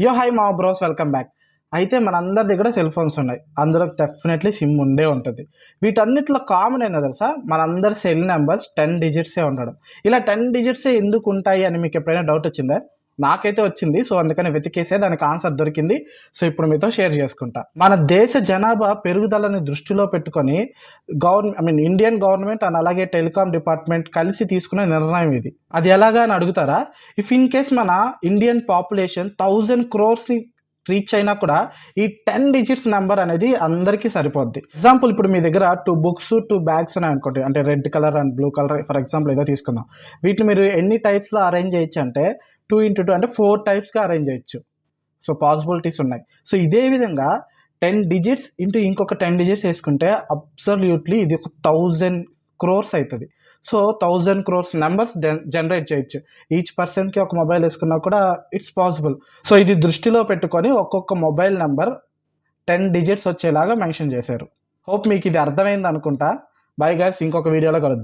యో హై మా bros welcome back. అయితే మనందరి దగ్గర సెల్ ఫోన్స్ ఉన్నాయి. అందులో డెఫినెట్లీ సిమ్ ఉండే ఉంటుంది. వీటన్నిటిలో కామన్ అయినా తెలుసా? మనందరి సెల్ నెంబర్స్ టెన్ డిజిట్సే ఉండడం. ఇలా టెన్ డిజిట్సే ఎందుకు ఉంటాయి అని మీకు ఎప్పుడైనా డౌట్ వచ్చిందా? నాకైతే వచ్చింది. సో అందుకని వెతికేసే దానికి ఆన్సర్ దొరికింది. సో ఇప్పుడు మీతో షేర్ చేసుకుంటా. మన దేశ జనాభా పెరుగుదలని దృష్టిలో పెట్టుకొని government I mean Indian government and అలాగే టెలికాం డిపార్ట్మెంట్ కలిసి తీసుకునే నిర్ణయం ఇది. అది ఎలాగా అని అడుగుతారా? ఇఫ్ ఇన్ కేస్ మన ఇండియన్ పాపులేషన్ థౌజండ్ క్రోర్స్ని రీచ్ అయినా కూడా ఈ టెన్ డిజిట్స్ నెంబర్ అనేది అందరికీ సరిపోద్ది. ఎగ్జాంపుల్ ఇప్పుడు మీ దగ్గర టూ బుక్స్ టూ బ్యాగ్స్ ఉన్నాయి అనుకోండి. అంటే red colour and blue colour for example ఏదో తీసుకుందాం. వీటిని మీరు ఎన్ని టైప్స్లో అరేంజ్ చేయొచ్చు అంటే టూ ఇంటూ టూ అంటే ఫోర్ టైప్స్గా అరేంజ్ చేయొచ్చు. సో పాసిబిలిటీస్ ఉన్నాయి. సో ఇదే విధంగా టెన్ డిజిట్స్ ఇంటూ ఇంకొక టెన్ డిజిట్స్ వేసుకుంటే అబ్సల్యూట్లీ ఇది ఒక థౌజండ్ క్రోర్స్ అవుతుంది so thousand crores numbers generate చేయొచ్చు. ఈచ్ పర్సన్కి ఒక మొబైల్ వేసుకున్నా కూడా ఇట్స్ పాసిబుల్. సో ఇది దృష్టిలో పెట్టుకొని ఒక్కొక్క మొబైల్ నెంబర్ టెన్ డిజిట్స్ వచ్చేలాగా మెన్షన్ చేశారు. హోప్ మీకు ఇది అర్థమైంది అనుకుంటా బై గైస్ ఇంకొక వీడియోలో కలుద్దాం.